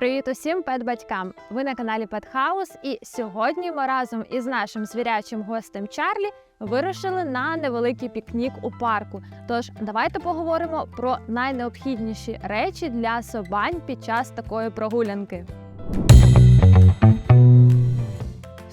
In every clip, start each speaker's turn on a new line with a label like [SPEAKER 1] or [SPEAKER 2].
[SPEAKER 1] Привіт усім пет-батькам! Ви на каналі House і сьогодні ми разом із нашим звірячим гостем Чарлі вирушили на невеликий пікнік у парку. Тож давайте поговоримо про найнеобхідніші речі для собань під час такої прогулянки.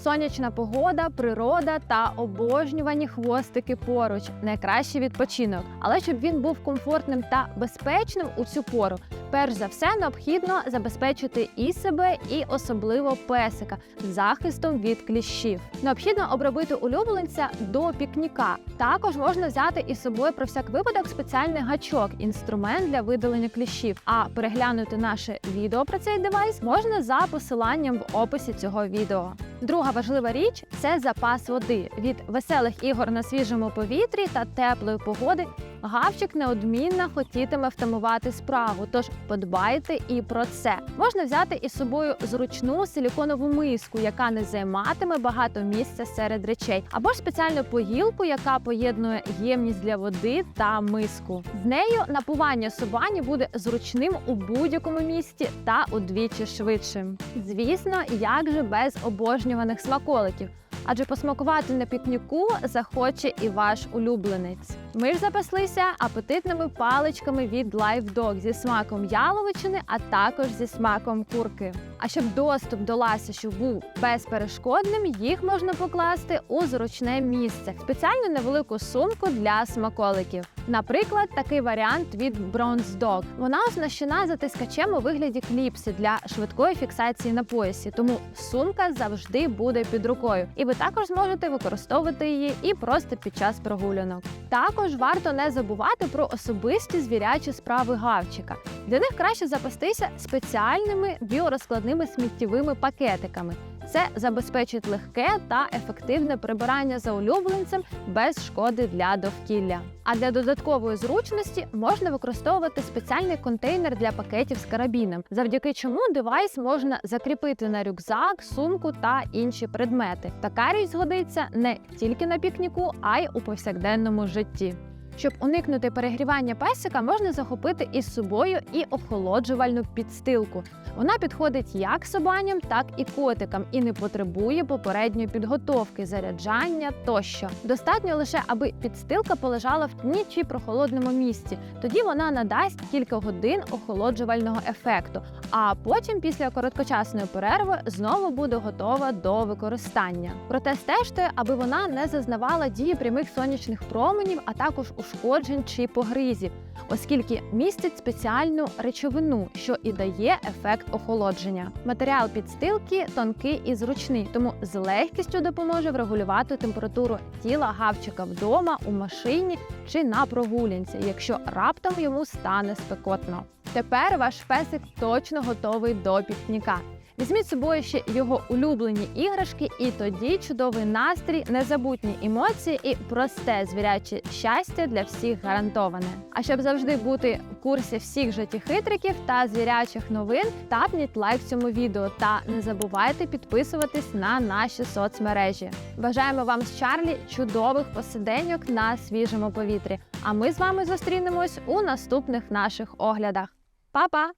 [SPEAKER 1] Сонячна погода, природа та обожнювані хвостики поруч найкращий відпочинок. Але щоб він був комфортним та безпечним у цю пору, перш за все необхідно забезпечити і себе, і особливо песика захистом від кліщів. Необхідно обробити улюбленця до пікніка. Також можна взяти із собою про всяк випадок спеціальний гачок, інструмент для видалення кліщів. А переглянути наше відео про цей девайс можна за посиланням в описі цього відео. Друга важлива річ це запас води. Від веселих ігор на свіжому повітрі та теплої погоди гавчик неодмінно хотітиме втамувати справу. Тож подбайте і про це. Можна взяти із собою зручну силіконову миску, яка не займатиме багато місця серед речей, або ж спеціальну поїлку, яка поєднує ємність для води та миску. З нею напування собані буде зручним у будь-якому місці та удвічі швидшим. Звісно, як же без обожнюваних смаколиків. Адже посмакувати на пікніку захоче і ваш улюбленець. Ми ж запаслися апетитними паличками від Live Dog зі смаком яловичини, а також зі смаком курки. А щоб доступ до ласощів був безперешкодним, їх можна покласти у зручне місце, спеціальну невелику сумку для смаколиків. Наприклад, такий варіант від Bronze Dog. Вона оснащена затискачем у вигляді кліпси для швидкої фіксації на поясі, тому сумка завжди буде під рукою, і ви також зможете використовувати її і просто під час прогулянок. Також варто не забувати про особисті звірячі справи гавчика. Для них краще запастися спеціальними біорозкладними сміттєвими пакетиками. Це забезпечить легке та ефективне прибирання за улюбленцем без шкоди для довкілля. А для додаткової зручності можна використовувати спеціальний контейнер для пакетів з карабіном, завдяки чому девайс можна закріпити на рюкзак, сумку та інші предмети. Така річ згодиться не тільки на пікніку, а й у повсякденному житті. Щоб уникнути перегрівання песика, можна захопити із собою і охолоджувальну підстилку. Вона підходить як собаням, так і котикам і не потребує попередньої підготовки, заряджання тощо. Достатньо лише, аби підстилка полежала в тіні чи прохолодному місці. Тоді вона надасть кілька годин охолоджувального ефекту, а потім, після короткочасної перерви, знову буде готова до використання. Проте стежте, аби вона не зазнавала дії прямих сонячних променів, а також ушкоджень чи погризів, оскільки містить спеціальну речовину, що і дає ефект охолодження. Матеріал підстилки тонкий і зручний, тому з легкістю допоможе врегулювати температуру тіла гавчика вдома, у машині чи на прогулянці, якщо раптом йому стане спекотно. Тепер ваш песик точно готовий до пікніка. Візьміть з собою ще його улюблені іграшки, і тоді чудовий настрій, незабутні емоції і просте звіряче щастя для всіх гарантоване. А щоб завжди бути в курсі всіх життєхитриків та звірячих новин, тапніть лайк цьому відео та не забувайте підписуватись на наші соцмережі. Бажаємо вам з Чарлі чудових посиденьок на свіжому повітрі. А ми з вами зустрінемось у наступних наших оглядах. Па-па!